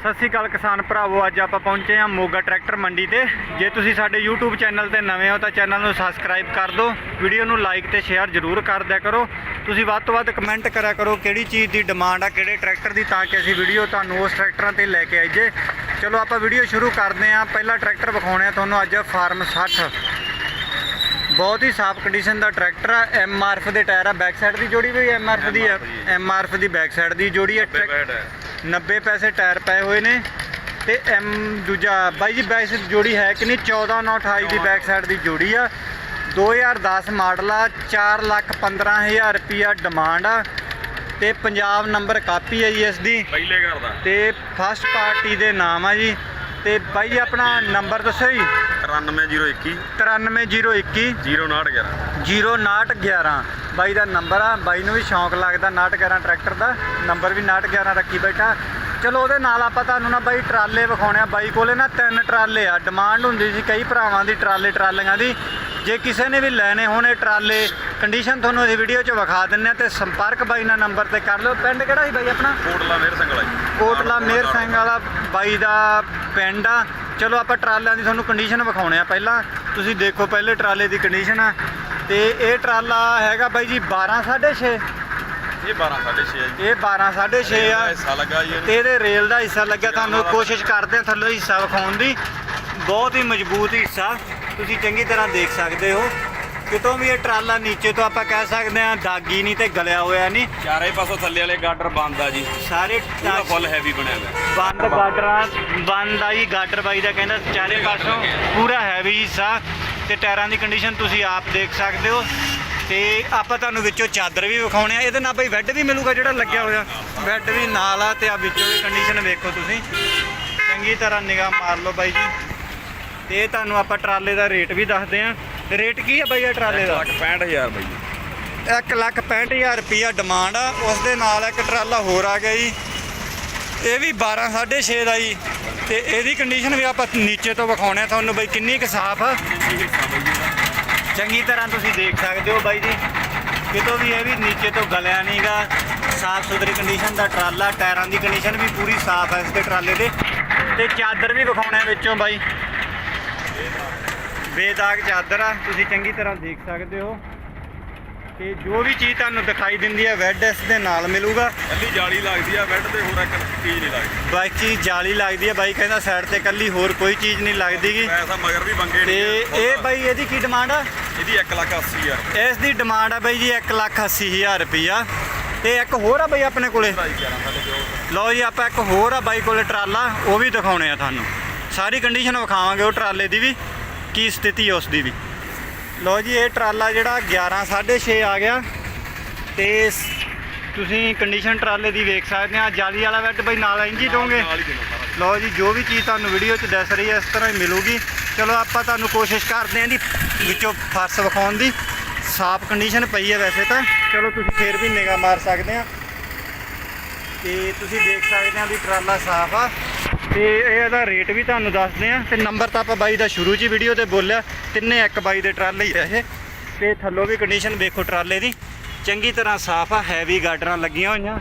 ਸਤਿ ਸ਼੍ਰੀ ਅਕਾਲ ਕਿਸਾਨ ਭਰਾਵੋ ਅੱਜ ਆਪਾਂ ਪਹੁੰਚੇ ਹਾਂ ਮੋਗਾ ਟਰੈਕਟਰ ਮੰਡੀ ਤੇ। ਜੇ ਤੁਸੀਂ ਸਾਡੇ YouTube ਚੈਨਲ ਤੇ ਨਵੇਂ ਹੋ ਤਾਂ ਚੈਨਲ ਨੂੰ ਸਬਸਕ੍ਰਾਈਬ ਕਰ ਦਿਓ ਵੀਡੀਓ ਨੂੰ ਲਾਈਕ ਤੇ ਸ਼ੇਅਰ ਜ਼ਰੂਰ ਕਰ ਦਿਆ ਕਰੋ। ਤੁਸੀਂ ਵੱਧ ਤੋਂ ਵੱਧ ਕਮੈਂਟ ਕਰਿਆ ਕਰੋ ਕਿਹੜੀ ਚੀਜ਼ ਦੀ ਡਿਮਾਂਡ ਆ ਕਿਹੜੇ ਟਰੈਕਟਰ ਦੀ ਤਾਂ ਕਿ ਅਸੀਂ ਵੀਡੀਓ ਤੁਹਾਨੂੰ ਉਸ ਟਰੈਕਟਰਾਂ ਤੇ ਲੈ ਕੇ ਆਈਏ। ਚਲੋ ਆਪਾਂ ਵੀਡੀਓ ਸ਼ੁਰੂ ਕਰਦੇ ਹਾਂ। ਪਹਿਲਾ ਟਰੈਕਟਰ ਵਿਖਾਉਣੇ ਆ ਤੁਹਾਨੂੰ ਅੱਜ ਫਾਰਮ 60 ਬਹੁਤ ਹੀ ਸਾਫ਼ ਕੰਡੀਸ਼ਨ ਦਾ ਟਰੈਕਟਰ ਆ। ਐਮਆਰਐਫ ਦੇ ਟਾਇਰ ਆ। ਬੈਕ ਸਾਈਡ ਦੀ ਜੋੜੀ ਵੀ ਐਮਆਰਐਫ ਦੀ ਆ? ਐਮਆਰਐਫ ਦੀ। ਬੈਕ ਸਾਈਡ ਦੀ ਜੋੜੀ ਆ। ਟਰੈਕ- 90 ਪੈਸੇ ਟਾਇਰ ਪਏ ਹੋਏ ਨੇ ਤੇ ਐਮ ਦੂਜਾ ਬਾਈ ਜੀ ਬੈਕ ਸਾਈਡ ਜੋੜੀ ਹੈ ਕਿ ਨਹੀਂ? 14 9 28 ਦੀ ਬੈਕ ਸਾਈਡ ਦੀ ਜੋੜੀ ਆ। 2010 ਮਾਡਲ ਆ 4 ਲੱਖ 15000 ਰੁਪਿਆ ਡਿਮਾਂਡ ਆ। ਤੇ ਪੰਜਾਬ ਨੰਬਰ ਕਾਪੀ ਹੈ ਜੀ ਇਸ ਦੀ। ਪਹਿਲੇ ਘਰ ਦਾ। ਤੇ ਫਸਟ ਪਾਰਟੀ ਦੇ ਨਾਮ ਆ ਜੀ। ਤੇ ਬਾਈ ਜੀ ਆਪਣਾ ਨੰਬਰ ਦੱਸੋ ਜੀ। 93021 93021 0911 0911 ਬਾਈ ਦਾ ਨੰਬਰ ਆ ਬਾਈ ਨੂੰ ਵੀ ਸ਼ੌਂਕ ਲੱਗਦਾ 911 ਟਰੈਕਟਰ ਦਾ ਨੰਬਰ ਵੀ 911 ਰੱਖੀ ਬੈਠਾ। ਚਲੋ ਉਹਦੇ ਨਾਲ ਆਪਾਂ ਤੁਹਾਨੂੰ ਨਾ ਬਾਈ ਟਰਾਲੇ ਵਿਖਾਉਣੇ ਆ ਬਾਈ ਕੋਲੇ ਨਾ ਤਿੰਨ ਟਰਾਲੇ ਆ। ਡਿਮਾਂਡ ਹੁੰਦੀ ਸੀ ਕਈ ਭਰਾਵਾਂ ਦੀ ਟਰਾਲੇ ਟਰਾਲੀਆਂ ਦੀ। ਜੇ ਕਿਸੇ ਨੇ ਵੀ ਲੈਣੇ ਹੋਣ ਟਰਾਲੇ ਕੰਡੀਸ਼ਨ ਤੁਹਾਨੂੰ ਅਸੀਂ ਵੀਡੀਓ 'ਚ ਵਿਖਾ ਦਿੰਨੇ ਆ ਤੇ ਸੰਪਰਕ ਬਾਈ ਨਾਲ ਨੰਬਰ ਤੇ ਕਰ ਲਿਓ। ਪਿੰਡ ਕਿਹੜਾ ਸੀ ਬਾਈ ਆਪਣਾ? ਕੋਟਲਾ ਮੇਰ ਸੰਗਲਾ ਜੀ। ਕੋਟਲਾ ਮੇਰ ਸਿੰਘ ਵਾਲਾ ਬਾਈ ਦਾ ਪਿੰਡ ਆ। ਚਲੋ ਆਪਾਂ ਟਰਾਲਿਆਂ ਦੀ ਤੁਹਾਨੂੰ ਕੰਡੀਸ਼ਨ ਵਿਖਾਉਣੇ ਆ ਪਹਿਲਾਂ। ਤੁਸੀਂ ਦੇਖੋ ਪਹਿਲੇ ਟਰਾਲੇ ਦੀ ਕੰਡੀਸ਼ਨ ਆ। ਤੇ ਇਹ ਟਰਾਲਾ ਹੈਗਾ ਬਾਈ ਜੀ 12 6.5 ਇਹ 12 6.5 ਹੈ ਜੀ। ਇਹ 12 6.5 ਆ। ਹਿੱਸਾ ਲੱਗਾ ਜੀ ਤੇ ਇਹਦੇ ਰੇਲ ਦਾ ਹਿੱਸਾ ਲੱਗਿਆ ਤੁਹਾਨੂੰ ਕੋਸ਼ਿਸ਼ ਕਰਦੇ ਆ ਥੱਲੇ ਹਿੱਸਾ ਵਿਖਾਉਣ ਦੀ। ਬਹੁਤ ਹੀ ਮਜ਼ਬੂਤ ਹਿੱਸਾ। ਤੁਸੀਂ ਚੰਗੀ ਤਰ੍ਹਾਂ ਦੇਖ ਸਕਦੇ ਹੋ। ਕਿਤੋਂ ਵੀ ਇਹ ਟਰਾਲਾ ਨੀਚੇ ਤੋਂ ਆਪਾਂ ਕਹਿ ਸਕਦੇ ਆ ਦਾਗੀ ਨਹੀਂ ਤੇ ਗਲਿਆ ਹੋਇਆ ਨਹੀਂ। ਚਾਰੇ ਪਾਸੋਂ ਥੱਲੇ ਵਾਲੇ ਗਾਡਰ ਬੰਦ ਆ ਜੀ। ਸਾਰੇ ਪੂਰਾ ਫੁੱਲ ਹੈਵੀ ਬਣਿਆ ਹੋਇਆ। ਬੰਦ ਗਾਡਰਾਂ ਬੰਦ ਆ ਜੀ ਗਾਡਰ ਬਾਈ ਦਾ ਕਹਿੰਦਾ ਚਾਰੇ ਪਾਸੋਂ ਪੂਰਾ ਹੈਵੀ ਹਿੱਸਾ। ਤੇ ਟਾਇਰਾਂ ਦੀ ਕੰਡੀਸ਼ਨ ਤੁਸੀਂ ਆਪ ਦੇਖ ਸਕਦੇ ਹੋ। ਤੇ ਆਪਾਂ ਤੁਹਾਨੂੰ ਵਿੱਚੋਂ ਚਾਦਰ ਵੀ ਵਿਖਾਉਣੇ ਆ। ਇਹਦੇ ਨਾਲ ਬਈ ਬੈੱਡ ਵੀ ਮਿਲੂਗਾ ਜਿਹੜਾ ਲੱਗਿਆ ਹੋਇਆ। ਬੈੱਡ ਵੀ ਨਾਲ ਆ ਤੇ ਆ ਵਿੱਚੋਂ ਦੀ ਕੰਡੀਸ਼ਨ ਵੇਖੋ ਤੁਸੀਂ। ਚੰਗੀ ਤਰ੍ਹਾਂ ਨਿਗਾਹ ਮਾਰ ਲਓ ਬਾਈ ਜੀ। ਤੇ ਤੁਹਾਨੂੰ ਆਪਾਂ ਟਰਾਲੇ ਦਾ ਰੇਟ ਵੀ ਦੱਸਦੇ ਆ। ਰੇਟ ਕੀ ਆ ਬਾਈ ਇਹ ਟਰਾਲੇ ਦਾ? 65000 ਬਾਈ ਜੀ। 1 ਲੱਖ 65000 ਰੁਪਿਆ ਡਿਮਾਂਡ ਆ। ਉਸ ਦੇ ਨਾਲ ਇੱਕ ਟਰਾਲਾ ਹੋਰ ਆ ਗਿਆ ਜੀ। ਇਹ ਵੀ 12 6.5 ਦਾ ਜੀ। ਤੇ ਇਹਦੀ ਕੰਡੀਸ਼ਨ ਵੀ ਆਪਾਂ ਨੀਚੇ ਤੋਂ ਵਿਖਾਉਣੇ ਆ ਤੁਹਾਨੂੰ ਬਈ ਕਿੰਨੀ ਕੁ ਸਾਫ਼ ਆ। ਚੰਗੀ ਤਰ੍ਹਾਂ ਤੁਸੀਂ ਦੇਖ ਸਕਦੇ ਹੋ ਬਾਈ ਜੀ। ਕਿਤੋਂ ਵੀ ਇਹ ਵੀ ਨੀਚੇ ਤੋਂ ਗਲਿਆ ਨਹੀਂਗਾ ਸਾਫ਼ ਸੁਥਰੀ ਕੰਡੀਸ਼ਨ ਦਾ ਟਰਾਲਾ, ਟਾਇਰਾਂ ਦੀ ਕੰਡੀਸ਼ਨ ਵੀ ਪੂਰੀ ਸਾਫ਼ ਹੈ ਇਸ ਦੇ ਟਰਾਲੇ ਦੇ। ਤੇ ਚਾਦਰ ਵੀ ਵਿਖਾਉਣਾ ਵਿੱਚੋਂ ਬਾਈ। ਬੇਦਾਗ ਚਾਦਰ ਆ, ਤੁਸੀਂ ਚੰਗੀ ਤਰ੍ਹਾਂ ਦੇਖ ਸਕਦੇ ਹੋ। ਤੇ ਜੋ ਵੀ ਚੀਜ਼ ਤੁਹਾਨੂੰ ਦਿਖਾਈ ਦਿੰਦੀ ਹੈ ਵੈਡ ਇਸ ਦੇ ਨਾਲ ਮਿਲੂਗਾ। ਕੱਲੀ ਜਾਲੀ ਲੱਗਦੀ ਆ ਬੈੱਡ ਤੇ ਹੋਰ ਇੱਕ ਚੀਜ਼ ਨਹੀਂ ਲੱਗਦੀ। ਬਾਕੀ ਜਾਲੀ ਲੱਗਦੀ ਹੈ ਬਾਈ ਕਹਿੰਦਾ ਸਾਈਡ ਤੇ ਕੱਲੀ ਹੋਰ ਕੋਈ ਚੀਜ਼ ਨਹੀਂ ਲੱਗਦੀਗੀ। ਪੈਸਾ ਮਗਰ ਵੀ ਬੰਗੇ ਤੇ ਨਹੀਂ ਇਹ ਬਾਈ ਇਹਦੀ ਕੀ ਡਿਮਾਂਡ ਆ? ਇਹਦੀ 1 ਲੱਖ 80 ਹਜ਼ਾਰ ਇਸ ਦੀ ਡਿਮਾਂਡ ਆ ਬਾਈ ਜੀ 180000 ਰੁਪਈਆ। ਤੇ ਇੱਕ ਹੋਰ ਆ ਬਾਈ ਆਪਣੇ ਕੋਲੇ? ਭਾਈ 11 ਸਾਡੇ ਕੋਲ। ਲਓ ਜੀ ਆਪਾਂ ਇੱਕ ਹੋਰ ਆ ਬਾਈ ਕੋਲੇ ਟਰਾਲਾ ਉਹ ਵੀ ਦਿਖਾਉਣੇ ਆ ਤੁਹਾਨੂੰ। ਸਾਰੀ ਕੰਡੀਸ਼ਨ ਵਿਖਾਵਾਂਗੇ ਉਹ ਟਰਾਲੇ ਦੀ ਵੀ ਕੀ ਸਥਿਤੀ ਹੈ ਉਸ ਦੀ ਵੀ। ਲਓ ਜੀ ਇਹ ਟਰਾਲਾ ਜਿਹੜਾ 11 6.5 ਆ ਗਿਆ। ਤੇ ਤੁਸੀਂ ਕੰਡੀਸ਼ਨ ਟਰਾਲੇ ਦੀ ਵੇਖ ਸਕਦੇ ਆ। ਜਾਲੀ ਵਾਲਾ ਬੈੱਡ ਬਾਈ ਨਾਲ ਇੰਜ ਹੀ ਦੋਗੇ। ਲਓ ਜੀ ਜੋ ਵੀ ਚੀਜ਼ ਤੁਹਾਨੂੰ ਵੀਡੀਓ 'ਚ ਦੱਸ ਰਹੀ ਹੈ ਇਸ ਤਰ੍ਹਾਂ ਹੀ ਮਿਲੂਗੀ। ਚਲੋ ਆਪਾਂ ਤੁਹਾਨੂੰ ਕੋਸ਼ਿਸ਼ ਕਰਦੇ ਹਾਂ ਦੀ ਵਿੱਚੋਂ ਫਰਸ਼ ਵਿਖਾਉਣ ਦੀ। ਸਾਫ਼ ਕੰਡੀਸ਼ਨ ਪਈ ਹੈ ਵੈਸੇ ਤਾਂ। ਚਲੋ ਤੁਸੀਂ ਫੇਰ ਵੀ ਨਿਗਾਹ ਮਾਰ ਸਕਦੇ ਆ। ਤੇ ਤੁਸੀਂ ਦੇਖ ਸਕਦੇ ਆ ਵੀ ਟਰਾਲਾ ਸਾਫ਼ ਆ। ਤੇ ਇਹ ਇਹਦਾ ਰੇਟ ਵੀ ਤੁਹਾਨੂੰ ਦੱਸਦੇ ਆ ਤੇ ਨੰਬਰ ਤਾਂ ਆਪਾਂ ਬਾਈ ਦਾ ਸ਼ੁਰੂ 'ਚ ਵੀਡੀਓ ਤੇ ਬੋਲਿਆ ਤਿੰਨੇ ਇੱਕ ਬਾਈ ਦੇ ਟਰਾਲੇ ਹੀ ਆ ਇਹ। ਤੇ ਥੱਲੋਂ ਵੀ ਕੰਡੀਸ਼ਨ ਵੇਖੋ ਟਰਾਲੇ ਦੀ। ਚੰਗੀ ਤਰ੍ਹਾਂ ਸਾਫ਼ ਆ ਹੈਵੀ ਗਾਡਰਾਂ ਲੱਗੀਆਂ ਹੋਈਆਂ।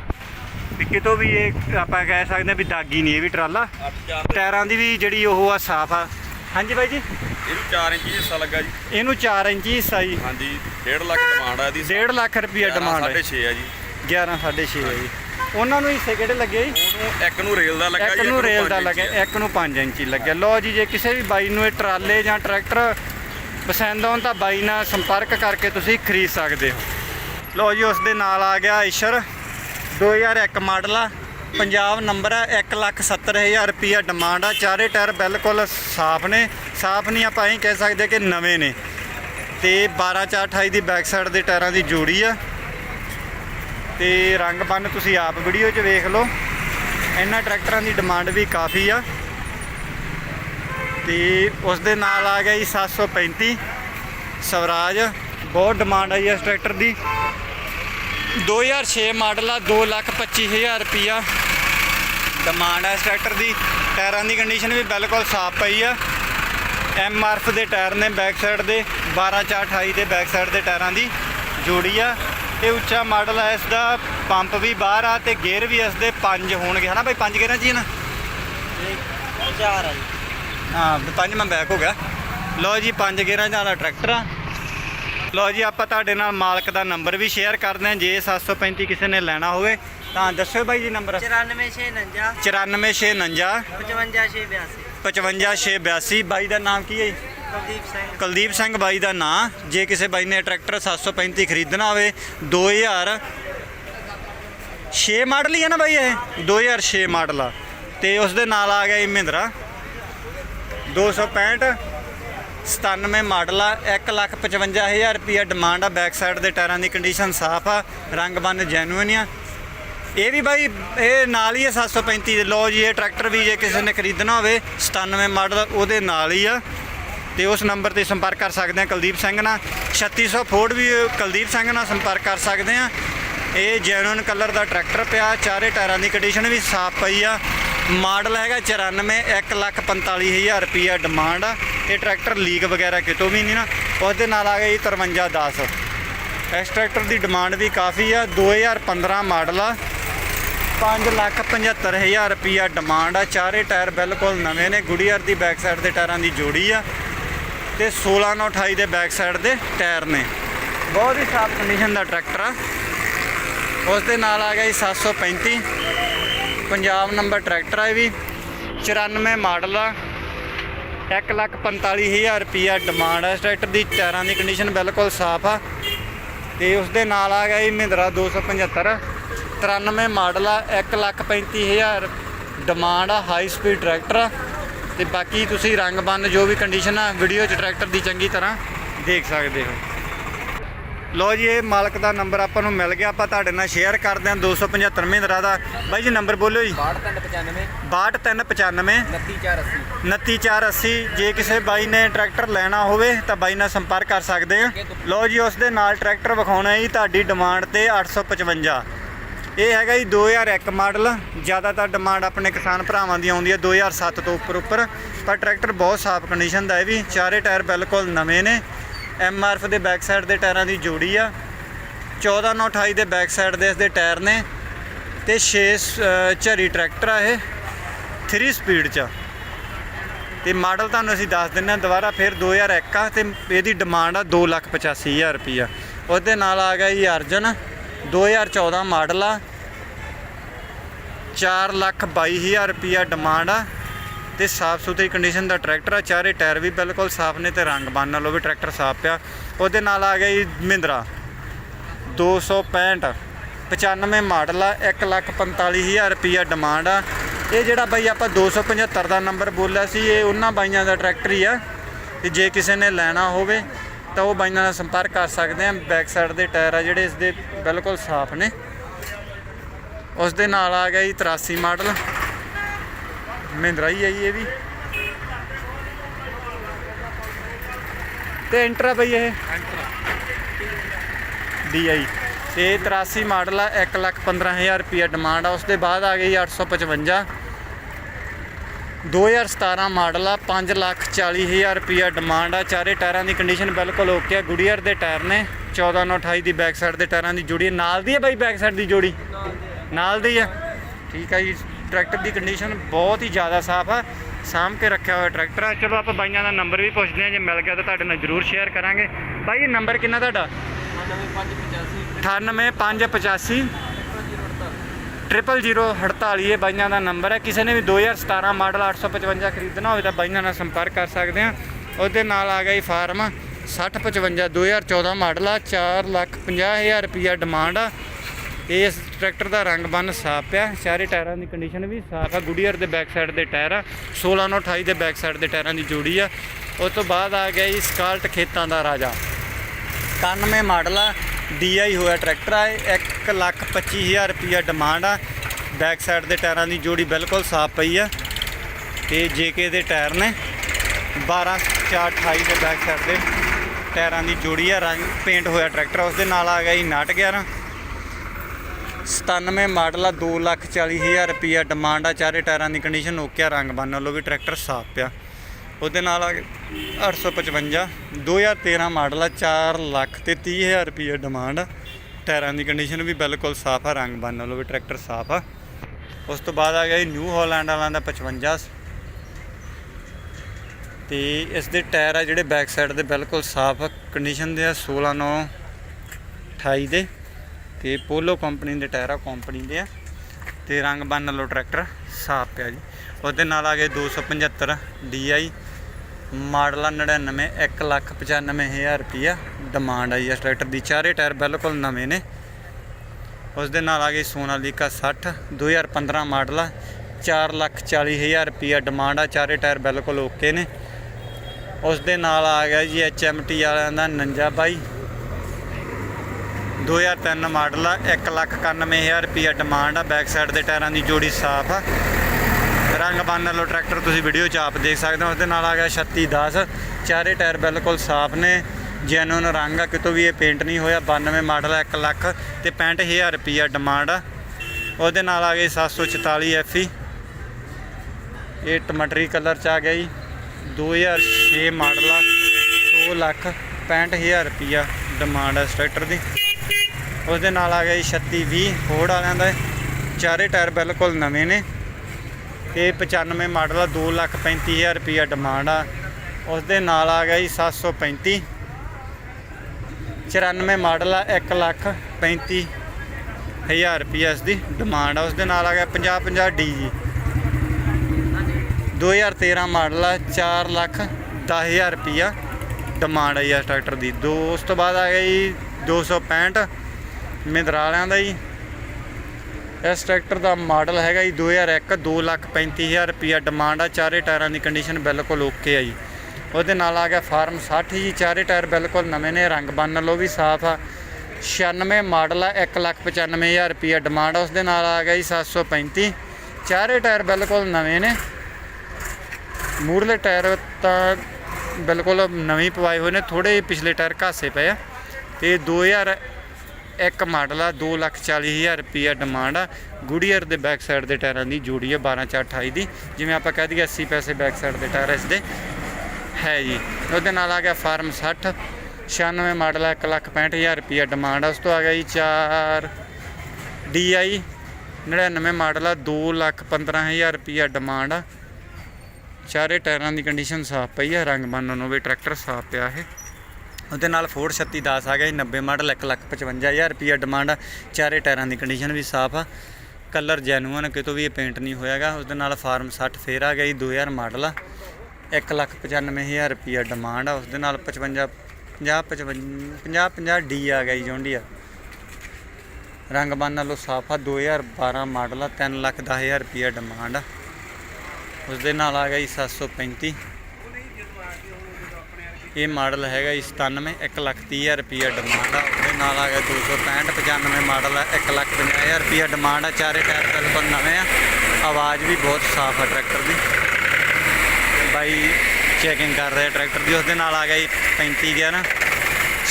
ਵੀ ਕਿਤੋਂ ਵੀ ਇਹ ਆਪਾਂ ਕਹਿ ਸਕਦੇ ਆ ਵੀ ਦਾਗੀ ਨਹੀਂ ਇਹ ਵੀ ਟਰਾਲਾ। 8 4 ਟਾਇਰਾਂ ਦੀ ਵੀ ਜਿਹੜੀ ਉਹ ਆ ਸਾਫ਼ ਆ। ਹਾਂਜੀ ਬਾਈ ਜੀ? ਇਹਨੂੰ 4 ਇੰਚੀ ਹਿੱਸਾ ਲੱਗਾ ਜੀ। ਇਹਨੂੰ 4 ਇੰਚੀ ਹਿੱਸਾ ਜੀ। ਹਾਂਜੀ 1.5 ਲੱਖ ਡਿਮਾਂਡ ਆ ਇਹਦੀ। 1.5 ਲੱਖ ਰੁਪਈਆ ਡਿਮਾਂਡ ਹੈ 6 ਆ ਜੀ। 11 6.5 ਹੈ ਜੀ। ਉਹਨਾਂ ਨੂੰ ਹਿੱਸੇ ਕਿਹੜੇ ਲੱਗੇ ਜੀ? ਉਹਨੂੰ ਇੱਕ ਨੂੰ ਰੇਲ ਦਾ ਲੱਗਾ ਇੱਕ ਨੂੰ ਰੇਲ ਦਾ ਲੱਗਿਆ। ਇੱਕ ਨੂੰ 5 ਇੰਚੀ ਲੱਗਿਆ ਲਓ ਜੀ ਜੇ ਕਿਸੇ ਵੀ ਬਾਈ ਨੂੰ ਇਹ ਟਰਾਲੇ ਜਾਂ ਟਰੈਕਟਰ ਪਸੰਦ ਆਉਣ ਤਾਂ ਬਾਈ ਨਾਲ ਸੰਪਰਕ ਕਰਕੇ ਤੁਸੀਂ ਖਰੀਦ ਸਕਦੇ ਹੋ। ਲਓ ਜੀ ਉਸ ਦੇ ਨਾਲ ਆ ਗਿਆ ਇਸ਼ਰ 2001 ਮਾਡਲ ਆ। ਪੰਜਾਬ ਨੰਬਰ ਆ 170000 ਰੁਪਿਆ ਡਿਮਾਂਡ ਆ। ਚਾਰੇ ਟਾਇਰ ਬਿਲਕੁਲ ਸਾਫ਼ ਨੇ। ਸਾਫ਼ ਨਹੀਂ ਆਪਾਂ ਐਂ ਕਹਿ ਸਕਦੇ ਕਿ ਨਵੇਂ ਨੇ। ਤੇ 12428 ਦੀ ਬੈਕ ਸਾਈਡ ਦੇ ਟਾਇਰਾਂ ਦੀ ਜੋੜੀ ਆ। ਤੇ ਰੰਗ ਬੰਨ ਤੁਸੀਂ ਆਪ ਵੀਡੀਓ 'ਚ ਵੇਖ ਲਓ। ਇਹਨਾਂ ਟਰੈਕਟਰਾਂ ਦੀ ਡਿਮਾਂਡ ਵੀ ਕਾਫੀ ਆ। ਤੇ ਉਸ ਦੇ ਨਾਲ ਆ ਗਿਆ ਜੀ 735 ਸਵਰਾਜ, ਬਹੁਤ ਡਿਮਾਂਡ ਆ ਜੀ ਇਸ ਟਰੈਕਟਰ ਦੀ। 2006 ਮਾਡਲ ਆ 225000 ਰੁਪਿਆ ਡਿਮਾਂਡ ਆ ਇਸ ਟਰੈਕਟਰ ਦੀ। ਟਾਇਰਾਂ ਦੀ ਕੰਡੀਸ਼ਨ ਵੀ ਬਿਲਕੁਲ ਸਾਫ਼ ਪਈ ਆ। ਐਮਆਰਐਫ ਦੇ ਟਾਇਰ ਨੇ ਬੈਕ ਸਾਈਡ ਦੇ 12428 ਦੇ ਬੈਕ ਸਾਈਡ ਦੇ ਟਾਇਰਾਂ ਦੀ ਜੋੜੀ ਆ। ਇਹ ਉੱਚਾ ਮਾਡਲ ਆ ਇਸ ਦਾ ਪੰਪ ਵੀ ਬਾਹਰ ਆ ਤੇ ਗੇਅਰ ਵੀ ਇਸ ਦੇ ਪੰਜ ਹੋਣਗੇ। ਹਨਾ ਬਾਈ ਪੰਜ ਗੇਅਰਾਂ ਹੀ ਨਾ? ਚਾਰ ਆ ਜੀ। ਹਾਂ ਪੰਜਵਾਂ ਬੈਕ ਹੋ ਗਿਆ। ਲਓ ਜੀ ਪੰਜ ਗੇਅਰਾਂ ਵਾਲਾ ਟਰੈਕਟਰ ਆ। ਲਓ ਜੀ ਆਪਾਂ ਤੁਹਾਡੇ ਨਾਲ ਮਾਲਕ ਦਾ ਨੰਬਰ ਵੀ ਸ਼ੇਅਰ ਕਰਦੇ ਹਾਂ। ਜੇ 735 ਕਿਸੇ ਨੇ ਲੈਣਾ ਹੋਵੇ ਤਾਂ ਦੱਸਿਓ ਬਾਈ ਜੀ ਨੰਬਰ 94 6 49 94649 55 6 82 55682 ਬਾਈ ਦਾ ਨਾਮ ਕੀ ਹੈ ਜੀ? ਕੁਲਦੀਪ ਸਿੰਘ। ਕੁਲਦੀਪ ਸਿੰਘ ਬਾਈ ਦਾ ਨਾਂ, ਜੇ ਕਿਸੇ ਬਾਈ ਨੇ ਟਰੈਕਟਰ 735 ਖਰੀਦਣਾ ਹੋਵੇ 2000 6 ਮਾਡਲ ਹੀ ਹੈ ਨਾ ਬਾਈ ਇਹ? 2006 ਮਾਡਲ ਆ। ਤੇ ਉਸ ਦੇ ਨਾਲ ਆ ਗਿਆ ਜੀ ਮਹਿੰਦਰਾ। 265 97 ਮਾਡਲ ਆ। 155000 ਰੁਪਿਆ ਡਿਮਾਂਡ ਆ, ਬੈਕ ਸਾਈਡ ਦੇ ਟਾਇਰਾਂ ਦੀ ਕੰਡੀਸ਼ਨ ਸਾਫ਼ ਆ, ਰੰਗ ਬੰਨ ਜੈਨੂਇਨ ਆ। ਇਹ ਵੀ ਬਾਈ, ਇਹ ਨਾਲ ਹੀ ਹੈ 735 ਦੇ। ਲੋ ਜੀ, ਇਹ ਟਰੈਕਟਰ ਵੀ ਜੇ ਕਿਸੇ ਨੇ ਖਰੀਦਣਾ ਹੋਵੇ 97 ਮਾਡਲ ਉਹਦੇ ਨਾਲ ਹੀ ਆ। ਤੇ ਉਸ ਨੰਬਰ ਤੇ ਸੰਪਰਕ ਕਰ ਸਕਦੇ ਆ ਕੁਲਦੀਪ ਸਿੰਘ ਨਾਲ। 3600 ਫੋਰਡ ਵੀ ਕੁਲਦੀਪ ਸਿੰਘ ਨਾਲ ਸੰਪਰਕ ਕਰ ਸਕਦੇ ਆ ਇਹ ਜੈਨੂਨ ਕਲਰ ਦਾ ਟਰੈਕਟਰ ਪਿਆ, ਚਾਰੇ ਟਾਇਰਾਂ ਦੀ ਕੰਡੀਸ਼ਨ ਵੀ ਸਾਫ਼ ਪਈ ਆ। ਮਾਡਲ ਹੈਗਾ 94 145000 ਰੁਪਿਆ ਡਿਮਾਂਡ ਆ। ਇਹ ਟਰੈਕਟਰ ਲੀਕ ਵਗੈਰਾ ਕਿਤੋਂ ਵੀ ਨਹੀਂ ਨਾ। ਉਸ ਦੇ ਨਾਲ ਆ ਗਿਆ ਜੀ 5310 ਇਸ ਟਰੈਕਟਰ ਦੀ ਡਿਮਾਂਡ ਵੀ ਕਾਫੀ ਆ। 2015 ਮਾਡਲ ਆ। 575000 ਰੁਪਿਆ ਡਿਮਾਂਡ ਆ। ਚਾਰੇ ਟਾਇਰ ਬਿਲਕੁਲ ਨਵੇਂ ਨੇ। ਗੁੜੀਅਰ ਦੀ ਬੈਕ ਸਾਈਡ ਦੇ ਟਾਇਰਾਂ ਦੀ ਜੋੜੀ ਆ। ਤੇ 1628 ਦੇ ਬੈਕ ਸਾਈਡ ਦੇ ਟਾਇਰ ਨੇ। ਬਹੁਤ ਹੀ ਸਾਫ਼ ਕੰਡੀਸ਼ਨ ਦਾ ਟਰੈਕਟਰ ਆ। ਉਸ ਦੇ ਨਾਲ ਆ ਗਿਆ ਜੀ 735 ਪੰਜਾਬ ਨੰਬਰ ਟਰੈਕਟਰ ਆ ਵੀ। 94 ਮਾਡਲ ਆ। 145000 ਰੁਪਿਆ ਡਿਮਾਂਡ ਆ ਇਸ ਟਰੈਕਟਰ ਦੀ। ਟਾਇਰਾਂ ਦੀ ਕੰਡੀਸ਼ਨ ਬਿਲਕੁਲ ਸਾਫ਼ ਆ। ਤੇ ਉਸ ਦੇ ਨਾਲ ਆ ਗਿਆ ਜੀ ਮਹਿੰਦਰਾ 275 93 ਮਾਡਲ ਆ 135000 ਡਿਮਾਂਡ ਆ ਹਾਈ ਸਪੀਡ ਟਰੈਕਟਰ ਆ। ਤੇ ਬਾਕੀ ਤੁਸੀਂ ਰੰਗ ਬੰਨ ਜੋ ਵੀ ਕੰਡੀਸ਼ਨ ਆ ਵੀਡੀਓ 'ਚ ਟਰੈਕਟਰ ਦੀ ਚੰਗੀ ਤਰ੍ਹਾਂ ਦੇਖ ਸਕਦੇ ਹੋ। ਲੋ ਜੀ ਇਹ ਮਾਲਕ ਦਾ ਨੰਬਰ ਆਪਾਂ ਨੂੰ ਮਿਲ ਗਿਆ ਆਪਾਂ ਤੁਹਾਡੇ ਨਾਲ ਸ਼ੇਅਰ ਕਰਦੇ ਹਾਂ 275 ਮਹਿੰਦਰਾ ਦਾ ਬਾਈ ਜੀ ਨੰਬਰ ਬੋਲਿਓ ਜੀ। 6395 62395 39480 29480 ਜੇ ਕਿਸੇ ਬਾਈ ਨੇ ਟਰੈਕਟਰ ਲੈਣਾ ਹੋਵੇ ਤਾਂ ਬਾਈ ਨਾਲ ਸੰਪਰਕ ਕਰ ਸਕਦੇ ਆ ਲਓ ਜੀ ਉਸ ਦੇ ਨਾਲ ਟਰੈਕਟਰ ਵਿਖਾਉਣਾ ਹੈ ਜੀ ਤੁਹਾਡੀ ਡਿਮਾਂਡ ਤੇ 855 ਇਹ ਹੈਗਾ ਜੀ 2001 ਮਾਡਲ। ਜ਼ਿਆਦਾਤਰ ਡਿਮਾਂਡ ਆਪਣੇ ਕਿਸਾਨ ਭਰਾਵਾਂ ਦੀ ਆਉਂਦੀ ਹੈ 2007 ਤੋਂ ਉੱਪਰ ਉੱਪਰ। ਪਰ ਟਰੈਕਟਰ ਬਹੁਤ ਸਾਫ਼ ਕੰਡੀਸ਼ਨ ਦਾ ਹੈ ਵੀ ਚਾਰੇ ਟਾਇਰ ਬਿਲਕੁਲ ਨਵੇਂ ਨੇ। ਐਮਆਰਐਫ ਦੇ ਬੈਕ ਸਾਈਡ ਦੇ ਟਾਇਰਾਂ ਦੀ ਜੋੜੀ ਆ। 14928 ਦੇ ਬੈਕ ਸਾਈਡ ਦੇ ਇਸ ਦੇ ਟਾਇਰ ਨੇ। ਤੇ 6 ਝਰੀ ਟਰੈਕਟਰ ਆ ਇਹ। 3 ਸਪੀਡ ਚ ਆ। ਤੇ ਮਾਡਲ ਤੁਹਾਨੂੰ ਅਸੀਂ ਦੱਸ ਦਿੰਨੇ ਆ ਦੁਬਾਰਾ ਫਿਰ 2001 ਆ। ਤੇ ਇਹਦੀ ਡਿਮਾਂਡ ਆ 285000 ਰੁਪਈਆ। ਉਹਦੇ ਨਾਲ ਆ ਗਿਆ ਜੀ ਅਰਜਨ। 2014 ਮਾਡਲ ਆ। 422000 ਰੁਪਈਆ ਡਿਮਾਂਡ ਆ। ਤੇ ਸਾਫ਼ ਸੁਥਰੀ ਕੰਡੀਸ਼ਨ ਦਾ ਟਰੈਕਟਰ ਆ। ਚਾਰੇ ਟਾਇਰ ਵੀ ਬਿਲਕੁਲ ਸਾਫ਼ ਨੇ ਤੇ ਰੰਗ ਬੰਨ ਨਾਲੋਂ ਵੀ ਟਰੈਕਟਰ ਸਾਫ਼ ਪਿਆ। ਉਹਦੇ ਨਾਲ ਆ ਗਿਆ ਜੀ ਮਹਿੰਦਰਾ। 265 95 ਮਾਡਲ ਆ। 145000 ਰੁਪਈਆ ਡਿਮਾਂਡ ਆ। ਇਹ ਜਿਹੜਾ ਬਾਈ ਆਪਾਂ 275 ਦਾ ਨੰਬਰ ਬੋਲਿਆ ਸੀ, ਇਹ ਉਹਨਾਂ ਬਾਈਆਂ ਦਾ ਟਰੈਕਟਰ ਹੀ ਆ। ਤੇ ਜੇ ਕਿਸੇ ਨੇ ਲੈਣਾ ਹੋਵੇ ਤਾਂ ਉਹ ਬਾਈਆਂ ਨਾਲ ਸੰਪਰਕ ਕਰ ਸਕਦੇ ਆ। ਬੈਕ ਸਾਈਡ ਦੇ ਟਾਇਰ ਆ ਜਿਹੜੇ ਇਸ ਦੇ ਬਿਲਕੁਲ ਸਾਫ਼ ਨੇ। ਉਸ ਦੇ ਨਾਲ ਆ ਗਿਆ ਜੀ 83 ਮਾਡਲ। ਮਹਿੰਦਰਾ ਹੀ ਹੈ ਜੀ ਇਹ ਵੀ। ਤੇ ਇੰਟਰਾ ਬਈ ਇਹ? ਡੀਆਈ। ਤੇ 83 ਮਾਡਲ ਆ 115000 ਰੁਪਿਆ ਡਿਮਾਂਡ ਆ। ਉਸ ਦੇ ਬਾਅਦ ਆ ਗਈ 855 2017 ਮਾਡਲ ਆ 540000 ਰੁਪਿਆ ਡਿਮਾਂਡ ਆ। ਚਾਰੇ ਟਾਇਰਾਂ ਦੀ ਕੰਡੀਸ਼ਨ ਬਿਲਕੁਲ ਓਕੇ ਆ। ਗੁਡੀਅਰ ਦੇ ਟਾਇਰ ਨੇ 1428 ਦੀ ਬੈਕ ਸਾਈਡ ਦੇ ਟਾਇਰਾਂ ਦੀ ਜੋੜੀ ਨਾਲ ਦੀ ਹੈ ਬਾਈ ਬੈਕ ਸਾਈਡ ਦੀ ਜੋੜੀ? ਨਾਲ ਦੀ ਆ। ਠੀਕ ਆ ਜੀ ਟਰੈਕਟਰ ਦੀ ਕੰਡੀਸ਼ਨ ਬਹੁਤ ਹੀ ਜ਼ਿਆਦਾ ਸਾਫ਼ ਆ। ਸਾਂਭ ਕੇ ਰੱਖਿਆ ਹੋਇਆ ਟਰੈਕਟਰ ਆ। ਚਲੋ ਆਪਾਂ ਬਾਈਆਂ ਦਾ ਨੰਬਰ ਵੀ ਪੁੱਛਦੇ ਆ ਜੇ ਮਿਲ ਗਿਆ ਤਾਂ ਤੁਹਾਡੇ ਨਾਲ ਜਰੂਰ ਸ਼ੇਅਰ ਕਰਾਂਗੇ। ਬਾਈ ਇਹ ਨੰਬਰ ਕਿੰਨਾ ਤੁਹਾਡਾ? 98585 0048 ਇਹ ਬਾਈਆਂ ਦਾ ਨੰਬਰ ਹੈ। ਕਿਸੇ ਨੇ ਵੀ 2017 ਮਾਡਲ 855 ਖਰੀਦਣਾ ਹੋਵੇ ਤਾਂ ਬਾਈਆਂ ਨਾਲ ਸੰਪਰਕ ਕਰ ਸਕਦੇ ਆ ਉਹਦੇ ਨਾਲ ਆ ਗਿਆ ਜੀ ਫਾਰਮ 6055 2014 ਮਾਡਲ ਆ 450000 ਰੁਪਿਆ ਡਿਮਾਂਡ ਆ। ਇਸ ਟਰੈਕਟਰ ਦਾ ਰੰਗ ਬੰਨ ਸਾਫ਼ ਆ। ਸਾਰੇ ਟਾਇਰਾਂ ਦੀ ਕੰਡੀਸ਼ਨ ਵੀ ਸਾਫ਼ ਆ। ਗੁਡੀਅਰ ਦੇ ਬੈਕ ਸਾਈਡ ਦੇ ਟਾਇਰ ਆ। 1628 ਦੇ ਬੈਕ ਸਾਈਡ ਦੇ ਟਾਇਰਾਂ ਦੀ ਜੋੜੀ ਆ। ਉਸ ਤੋਂ ਬਾਅਦ ਆ ਗਿਆ ਜੀ ਸਕਾਲਟ ਖੇਤਾਂ ਦਾ ਰਾਜਾ। 91 ਮਾਡਲ ਆ। ਡੀਆਈ ਹੋਇਆ ਟਰੈਕਟਰ ਆ 125000 ਰੁਪਿਆ ਡਿਮਾਂਡ ਆ। ਬੈਕ ਸਾਈਡ ਦੇ ਟਾਇਰਾਂ ਦੀ ਜੋੜੀ ਬਿਲਕੁਲ ਸਾਫ਼ ਪਈ ਆ ਤੇ ਜੇਕੇ ਦੇ ਟਾਇਰ ਨੇ 12 428 ਦੇ ਬੈਕ ਸਾਈਡ ਦੇ ਟਾਇਰਾਂ ਦੀ ਜੋੜੀ ਆ, ਰੰਗ ਪੇਂਟ ਹੋਇਆ ਟਰੈਕਟਰ ਉਸ ਦੇ ਨਾਲ ਆ ਗਿਆ ਜੀ 911 97 ਮਾਡਲ ਆ 240000 ਰੁਪਿਆ ਡਿਮਾਂਡ ਆ, ਚਾਰੇ ਟਾਇਰਾਂ ਦੀ ਕੰਡੀਸ਼ਨ ਓਕੇ ਆ, ਰੰਗ ਬੰਨ ਲਓ ਵੀ ਟਰੈਕਟਰ ਸਾਫ਼ ਪਿਆ। ਉਹਦੇ ਨਾਲ ਆ ਗਿਆ 855 2013 ਮਾਡਲ ਆ 4 ਲੱਖ ਤੇ 30000 ਰੁਪਏ ਡਿਮਾਂਡ ਟਾਇਰਾਂ ਦੀ ਕੰਡੀਸ਼ਨ ਵੀ ਬਿਲਕੁਲ ਸਾਫ਼ ਆ, ਰੰਗ ਬੰਨ ਲਓ ਵੀ ਟਰੈਕਟਰ ਸਾਫ਼ ਆ। ਉਸ ਤੋਂ ਬਾਅਦ ਆ ਗਿਆ ਨਿਊ ਹਾਲੈਂਡ ਵਾਲਿਆਂ ਦਾ 55 ਤੇ ਇਸ ਦੇ ਟਾਇਰ ਆ ਜਿਹੜੇ ਬੈਕ ਸਾਈਡ ਦੇ ਬਿਲਕੁਲ ਸਾਫ਼ ਕੰਡੀਸ਼ਨ ਦੇ ਆ 16 9 28 ਦੇ। ਤੇ ਪੋਲੋ ਕੰਪਨੀ ਦੇ ਟਾਇਰ ਆ ਕੰਪਨੀ ਦੇ ਆ। ਤੇ ਰੰਗ ਬੰਨ ਲੋ ਟਰੈਕਟਰ ਸਾਫ਼ ਪਿਆ ਜੀ। ਉਹਦੇ ਨਾਲ ਆ ਗਏ 275 DI ਮਾਡਲ ਆ 99 195000 ਰੁਪਿਆ ਡਿਮਾਂਡ ਆਈ ਇਸ ਟਰੈਕਟਰ ਦੀ। ਚਾਰੇ ਟਾਇਰ ਬਿਲਕੁਲ ਨਵੇਂ ਨੇ। ਉਸ ਦੇ ਨਾਲ ਆ ਗਈ ਸੋਨਾਲੀਕਾ 60 2015 ਮਾਡਲ ਆ 440000 ਰੁਪਿਆ ਡਿਮਾਂਡ ਆ, ਚਾਰੇ ਟਾਇਰ ਬਿਲਕੁਲ ਓਕੇ ਨੇ। ਉਸ ਦੇ ਨਾਲ ਆ ਗਿਆ ਜੀ HMT ਵਾਲਿਆਂ ਦਾ 49 ਬਾਈ। 2003 ਮਾਡਲ ਆ 191000 ਰੁਪਿਆ ਡਿਮਾਂਡ ਆ ਬੈਕ ਸਾਈਡ ਦੇ ਟਾਇਰਾਂ ਦੀ ਜੋੜੀ ਸਾਫ਼ ਆ। ਰੰਗ ਬੰਨ ਲੋ ਟਰੈਕਟਰ, ਤੁਸੀਂ ਵੀਡੀਓ 'ਚ ਆਪ ਦੇਖ ਸਕਦੇ ਹੋ। ਉਸ ਨਾਲ ਆ ਗਿਆ 3610 ਚਾਰੇ ਟਾਇਰ ਬਿਲਕੁਲ ਸਾਫ਼ ਨੇ ਜੈਨੂਨ ਰੰਗ ਆ, ਕਿਤੋਂ ਵੀ ਇਹ ਪੇਂਟ ਨਹੀਂ ਹੋਇਆ। 92 ਮਾਡਲ ਆ 1 ਲੱਖ ਤੇ 65000 ਰੁਪਿਆ ਡਿਮਾਂਡ ਆ। ਉਹਦੇ ਨਾਲ ਆ ਗਈ 744 FE ਇਹ ਟਮਾਟਰੀ ਕਲਰ ਚ ਆ ਗਿਆ ਜੀ। 2006 ਮਾਡਲ ਆ 2 ਲੱਖ 65000 ਰੁਪਿਆ ਡਿਮਾਂਡ ਆ ਇਸ ਟਰੈਕਟਰ ਦੀ। ਉਸ ਦੇ ਨਾਲ ਆ ਗਿਆ ਜੀ 3620 ਫੋਰਡ ਵਾਲਿਆਂ ਦਾ। ਚਾਰੇ ਟਾਇਰ ਬਿਲਕੁਲ ਨਵੇਂ ਨੇ। ਤੇ 95 ਮਾਡਲ ਆ 2 ਲੱਖ 35000 ਰੁਪਿਆ ਡਿਮਾਂਡ ਆ। ਉਸ ਦੇ ਨਾਲ ਆ ਗਿਆ ਜੀ 735 94 ਮਾਡਲ ਆ 1 ਲੱਖ 35 ਹਜ਼ਾਰ ਰੁਪਿਆ ਇਸ ਦੀ ਡਿਮਾਂਡ ਆ। ਉਸ ਦੇ ਨਾਲ ਆ ਗਿਆ 50 50 ਡੀ ਜੀ। 2013 ਮਾਡਲ ਆ 4 ਲੱਖ 10000 ਰੁਪਿਆ ਡਿਮਾਂਡ ਆ ਜੀ ਇਸ ਟਰੈਕਟਰ ਦੀ। ਦੋ, ਉਸ ਤੋਂ ਬਾਅਦ ਆ ਗਿਆ ਜੀ 265 ਮਹਿੰਦਰਾ ਵਾਲਿਆਂ ਦਾ ਜੀ। ਇਸ ਟਰੈਕਟਰ ਦਾ ਮਾਡਲ ਹੈਗਾ ਜੀ 2001 2 ਲੱਖ 35000 ਰੁਪਿਆ ਡਿਮਾਂਡ ਆ, ਚਾਰੇ ਟਾਇਰਾਂ ਦੀ ਕੰਡੀਸ਼ਨ ਬਿਲਕੁਲ ਓਕੇ ਆ ਜੀ। ਉਹਦੇ ਨਾਲ ਆ ਗਿਆ ਫਾਰਮ 60 ਜੀ, ਚਾਰੇ ਟਾਇਰ ਬਿਲਕੁਲ ਨਵੇਂ ਨੇ, ਰੰਗ ਬੰਨ ਲੋ ਵੀ ਸਾਫ਼ ਆ। 96 ਮਾਡਲ ਆ 195000 ਰੁਪਿਆ ਡਿਮਾਂਡ ਆ ਉਸ ਦੇ ਨਾਲ ਆ ਗਿਆ ਜੀ 735 ਚਾਰੇ ਟਾਇਰ ਬਿਲਕੁਲ ਨਵੇਂ ਨੇ। ਮੂਰਲੇ ਟਾਇਰ ਤਾਂ ਬਿਲਕੁਲ ਨਵੇਂ ਪਵਾਏ ਹੋਏ ਨੇ ਥੋੜੇ ਪਿਛਲੇ ਟਾਇਰ ਘਾਸੇ ਪਏ ਆ। ਤੇ 2000 ਇੱਕ ਮਾਡਲ ਆ 240000 ਰੁਪਿਆ ਡਿਮਾਂਡ ਆ। ਗੁਡੀਅਰ ਦੇ ਬੈਕ ਸਾਈਡ ਦੇ ਟਾਇਰਾਂ ਦੀ ਜੋੜੀ ਆ 12428 ਦੀ। ਜਿਵੇਂ ਆਪਾਂ ਕਹਿ ਦਈਏ 80 ਪੈਸੇ ਬੈਕ ਸਾਈਡ ਦੇ ਟਾਇਰ ਇਸ ਦੇ। ਹੈ ਜੀ। ਉਹਦੇ ਨਾਲ ਆ ਗਿਆ ਫਾਰਮ 60 96 ਮਾਡਲ ਆ 165000 ਰੁਪਿਆ ਡਿਮਾਂਡ ਆ। ਉਸ ਤੋਂ ਆ ਗਿਆ ਜੀ 4 DI 99 ਮਾਡਲ ਆ 215000 ਰੁਪਿਆ ਡਿਮਾਂਡ ਆ। ਚਾਰੇ ਟਾਇਰਾਂ ਦੀ ਕੰਡੀਸ਼ਨ ਸਾਫ਼ ਪਈ ਆ ਰੰਗ ਬੰਨਣ ਨੂੰ ਵੀ ਟਰੈਕਟਰ ਸਾਫ਼ ਪਿਆ ਇਹ। ਉਹਦੇ ਨਾਲ ਫੋਰਡ 3610 ਆ ਗਿਆ ਜੀ 90 ਮਾਡਲ 155000 ਰੁਪਿਆ ਡਿਮਾਂਡ ਆ। ਚਾਰੇ ਟਾਇਰਾਂ ਦੀ ਕੰਡੀਸ਼ਨ ਵੀ ਸਾਫ਼ ਆ। ਕਲਰ ਜੈਨੂਅਨ ਕਿਤੋਂ ਵੀ ਇਹ ਪੇਂਟ ਨਹੀਂ ਹੋਇਆਗਾ ਉਹਦੇ ਨਾਲ ਫਾਰਮ 60 ਫੇਰ ਆ ਗਿਆ ਜੀ 2000 ਮਾਡਲ ਆ। 195000 ਰੁਪਿਆ ਡਿਮਾਂਡ ਆ। ਉਸ ਦੇ ਨਾਲ 55 50 55 50 ਡੀ ਆ ਗਿਆ ਜੀ, ਜੌਂਡੀਆ। ਰੰਗ ਬੰਨ ਲੋ ਸਾਫਾ 2012 ਮਾਡਲ ਆ 3 ਲੱਖ 10000 ਰੁਪਿਆ ਡਿਮਾਂਡ ਆ। ਉਸ ਦੇ ਨਾਲ ਆ ਗਿਆ ਜੀ 735 ਇਹ ਮਾਡਲ ਹੈਗਾ ਜੀ 97 1 ਲੱਖ 30000 ਰੁਪਿਆ ਡਿਮਾਂਡ ਆ। ਉਹਦੇ ਨਾਲ ਆ ਗਿਆ 265 95 ਮਾਡਲ ਆ 1 ਲੱਖ 50000 ਰੁਪਿਆ ਡਿਮਾਂਡ ਆ। ਚਾਰੇ ਟਾਇਰ ਬਿਲਕੁਲ ਨਵੇਂ ਆ। ਆਵਾਜ਼ ਵੀ ਬਹੁਤ ਸਾਫ਼ ਆ ਟਰੈਕਟਰ ਦੀ। ਬਾਈ ਚੈਕਿੰਗ ਕਰ ਰਿਹਾ ਟਰੈਕਟਰ ਦੀ। ਉਸ ਦੇ ਨਾਲ ਆ ਗਿਆ ਜੀ 35 ਗਿਆ ਨਾ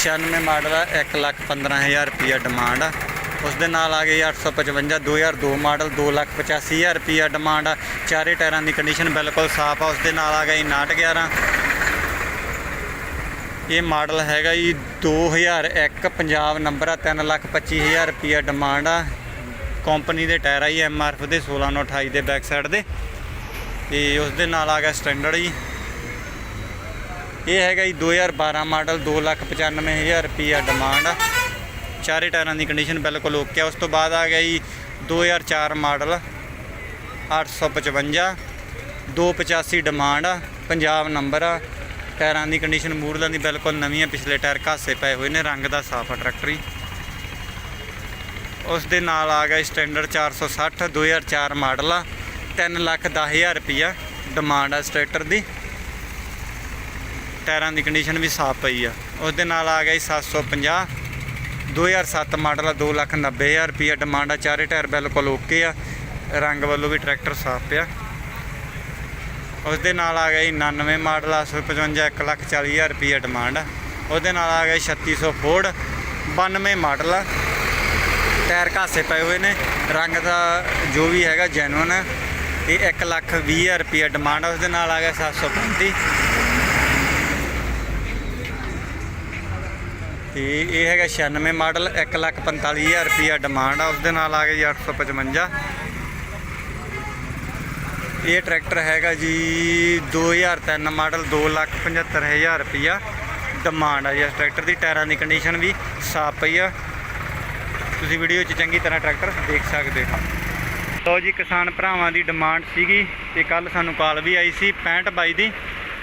96 ਮਾਡਲ ਆ 1 ਲੱਖ 15000 ਰੁਪਿਆ ਡਿਮਾਂਡ ਆ। ਉਸ ਦੇ ਨਾਲ ਆ ਗਈ 855 2002 ਮਾਡਲ 2 ਲੱਖ 85000 ਰੁਪਿਆ ਡਿਮਾਂਡ ਆ। ਚਾਰੇ ਟਾਇਰਾਂ ਦੀ ਕੰਡੀਸ਼ਨ ਬਿਲਕੁਲ ਸਾਫ਼ ਆ। ਉਸ ਦੇ ਨਾਲ ਆ ਗਈ ਜੀ 911 ਇਹ ਮਾਡਲ ਹੈਗਾ ਜੀ 2001 ਪੰਜਾਬ ਨੰਬਰ ਆ 3 ਲੱਖ 25000 ਰੁਪਿਆ ਡਿਮਾਂਡ ਆ। ਕੰਪਨੀ ਦੇ ਟਾਇਰ ਆ ਜੀ ਐਮਆਰਐਫ ਦੇ 1628 ਦੇ ਬੈਕ ਸਾਈਡ ਦੇ। ਤੇ ਉਸ ਦੇ ਨਾਲ ਆ ਗਿਆ ਸਟੈਂਡਰਡ ਜੀ। ਇਹ ਹੈਗਾ ਜੀ 2012 ਮਾਡਲ 295000 ਰੁਪਿਆ ਡਿਮਾਂਡ ਆ। ਚਾਰੇ ਟਾਇਰਾਂ ਦੀ ਕੰਡੀਸ਼ਨ ਬਿਲਕੁਲ ਓਕੇ ਆ। ਉਸ ਤੋਂ ਬਾਅਦ ਆ ਗਿਆ ਜੀ 2004 ਮਾਡਲ 855 285 ਡਿਮਾਂਡ ਆ, ਪੰਜਾਬ ਨੰਬਰ ਆ। ਟਾਇਰਾਂ ਦੀ ਕੰਡੀਸ਼ਨ ਮੂਰਲਾਂ ਦੀ ਬਿਲਕੁਲ ਨਵੀਂ ਆ ਪਿਛਲੇ ਟਾਇਰ ਘਾਸੇ ਪਏ ਹੋਏ ਨੇ, ਰੰਗ ਦਾ ਸਾਫ਼ ਆ ਟਰੈਕਟਰ ਹੀ। ਉਸ ਦੇ ਨਾਲ ਆ ਗਿਆ ਸਟੈਂਡਰਡ 460 2004 ਮਾਡਲ ਆ 3 ਲੱਖ 10000 ਰੁਪਿਆ ਡਿਮਾਂਡ ਆ ਇਸ ਟਰੈਕਟਰ ਦੀ। ਟਾਇਰਾਂ ਦੀ ਕੰਡੀਸ਼ਨ ਵੀ ਸਾਫ਼ ਪਈ ਆ। ਉਸ ਦੇ ਨਾਲ ਆ ਗਿਆ ਜੀ 750 2007 ਮਾਡਲ ਆ 2 ਲੱਖ 90000 ਰੁਪਿਆ ਡਿਮਾਂਡ ਆ। ਚਾਰੇ ਟਾਇਰ ਬਿਲਕੁਲ ਓਕੇ ਆ। ਰੰਗ ਵੱਲੋਂ ਵੀ ਟਰੈਕਟਰ ਸਾਫ਼ ਪਿਆ। ਉਸ ਦੇ ਨਾਲ ਆ ਗਿਆ ਜੀ 99 ਮਾਡਲ ਆ 155 1 ਲੱਖ 40000 ਰੁਪਿਆ ਡਿਮਾਂਡ ਉਹਦੇ ਨਾਲ ਆ ਗਿਆ ਜੀ 3600 ਫੋਰਡ 92 ਮਾਡਲ ਆ। ਟਾਇਰ ਘਾਸੇ ਪਏ ਹੋਏ ਨੇ, ਰੰਗ ਦਾ ਜੋ ਵੀ ਹੈਗਾ ਜੈਨੂਨ ਹੈ ਇਹ 1 ਲੱਖ 20000 ਰੁਪਿਆ ਡਿਮਾਂਡ ਉਸ ਦੇ ਨਾਲ ਆ ਗਿਆ 735 ਤੇ ਇਹ ਹੈਗਾ 96 ਮਾਡਲ 1 ਲੱਖ 45000 ਰੁਪਿਆ ਡਿਮਾਂਡ ਆ। ਉਸ ਦੇ ਨਾਲ ਆ ਗਿਆ ਜੀ 855 ਇਹ ਟਰੈਕਟਰ ਹੈਗਾ ਜੀ 2003 ਮਾਡਲ 275000 ਰੁਪਈਆ। ਡਿਮਾਂਡ ਆ ਜੀ ਇਸ ਟਰੈਕਟਰ ਦੀ, ਟਾਇਰਾਂ ਦੀ ਕੰਡੀਸ਼ਨ ਵੀ ਸਾਫ਼ ਪਈ ਆ। ਤੁਸੀਂ ਵੀਡੀਓ 'ਚ ਚੰਗੀ ਤਰ੍ਹਾਂ ਟਰੈਕਟਰ ਦੇਖ ਸਕਦੇ ਹੋ। ਲਓ ਜੀ, ਕਿਸਾਨ ਭਰਾਵਾਂ ਦੀ ਡਿਮਾਂਡ ਸੀਗੀ ਤੇ ਕੱਲ ਸਾਨੂੰ ਕਾਲ ਵੀ ਆਈ ਸੀ 65 ਬਾਈ ਦੀ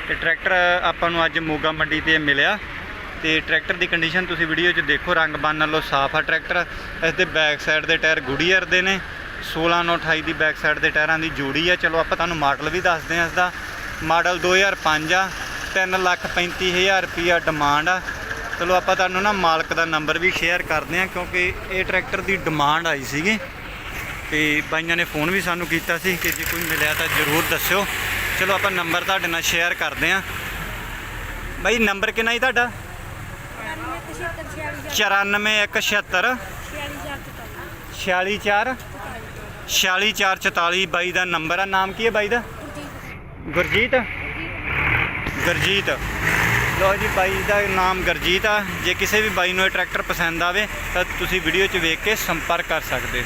ਤੇ ਟਰੈਕਟਰ ਆਪਾਂ ਨੂੰ ਅੱਜ ਮੋਗਾ ਮੰਡੀ ਤੇ ਮਿਲਿਆ। ਤੇ ਟਰੈਕਟਰ ਦੀ ਕੰਡੀਸ਼ਨ ਤੁਸੀਂ ਵੀਡੀਓ 'ਚ ਦੇਖੋ, ਰੰਗ ਬੰਨ ਨਾਲੋਂ ਸਾਫ਼ ਆ ਟਰੈਕਟਰ। ਇਸ ਦੇ ਬੈਕ ਸਾਈਡ ਦੇ ਟਾਇਰ ਗੁੜੀਅਰ ਦੇ ਨੇ। 1628 ਦੀ ਬੈਕ ਸਾਈਡ ਦੇ ਟਾਇਰਾਂ ਦੀ ਜੋੜੀ ਆ। ਚਲੋ ਆਪਾਂ ਤੁਹਾਨੂੰ ਮਾਡਲ ਵੀ ਦੱਸਦੇ ਹਾਂ ਇਸ ਦਾ ਮਾਡਲ 2005 ਆ। 335000 ਰੁਪਿਆ ਡਿਮਾਂਡ ਆ। ਚਲੋ ਆਪਾਂ ਤੁਹਾਨੂੰ ਨਾ ਮਾਲਕ ਦਾ ਨੰਬਰ ਵੀ ਸ਼ੇਅਰ ਕਰਦੇ ਹਾਂ ਕਿਉਂਕਿ ਇਹ ਟਰੈਕਟਰ ਦੀ ਡਿਮਾਂਡ ਆਈ ਸੀਗੀ। ਤੇ ਬਾਈਆਂ ਨੇ ਫੋਨ ਵੀ ਸਾਨੂੰ ਕੀਤਾ ਸੀ ਕਿ ਜੇ ਕੋਈ ਮਿਲਿਆ ਤਾਂ ਜ਼ਰੂਰ ਦੱਸਿਓ। ਚਲੋ ਆਪਾਂ ਨੰਬਰ ਤੁਹਾਡੇ ਨਾਲ ਸ਼ੇਅਰ ਕਰਦੇ ਹਾਂ। ਬਾਈ ਨੰਬਰ ਕਿੰਨਾ ਜੀ ਤੁਹਾਡਾ? 94176 464 46444 ਬਾਈ ਦਾ ਨੰਬਰ ਆ। ਨਾਮ ਕੀ ਹੈ ਬਾਈ ਦਾ? ਗੁਰਜੀਤ। ਗੁਰਜੀਤ। ਲੋ ਜੀ, ਬਾਈ ਦਾ ਨਾਮ ਗੁਰਜੀਤ ਆ। ਜੇ ਕਿਸੇ ਵੀ ਬਾਈ ਨੂੰ ਇਹ ਟਰੈਕਟਰ ਪਸੰਦ ਆਵੇ ਤਾਂ ਤੁਸੀਂ ਵੀਡੀਓ 'ਚ ਵੇਖ ਕੇ ਸੰਪਰਕ ਕਰ ਸਕਦੇ ਹੋ।